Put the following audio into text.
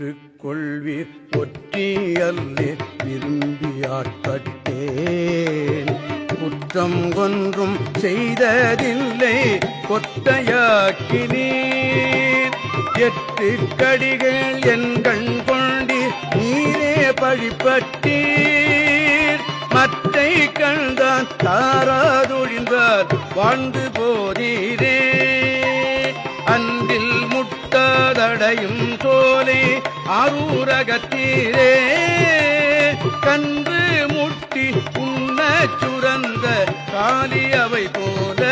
ஏற்றுக்கொள்வீர் ஒற்றியல்லே விரும்பியாட்பட்டேன் குற்றம் ஒன்றும் செய்ததில்லை கொட்டையாக்கினீர் எட்டு கடிகள் என் கண் கொண்டீர் நீரே பழிப்பட்டீர். மற்றை கண்டான் தாராதொழிந்தார் வாழ்ந்து போதீரே. அன்பில் முட்டாதடையும் சோலை ஆரூரகத்தீரே கன்று முட்டி உண்ண சுரந்த காலியவை போல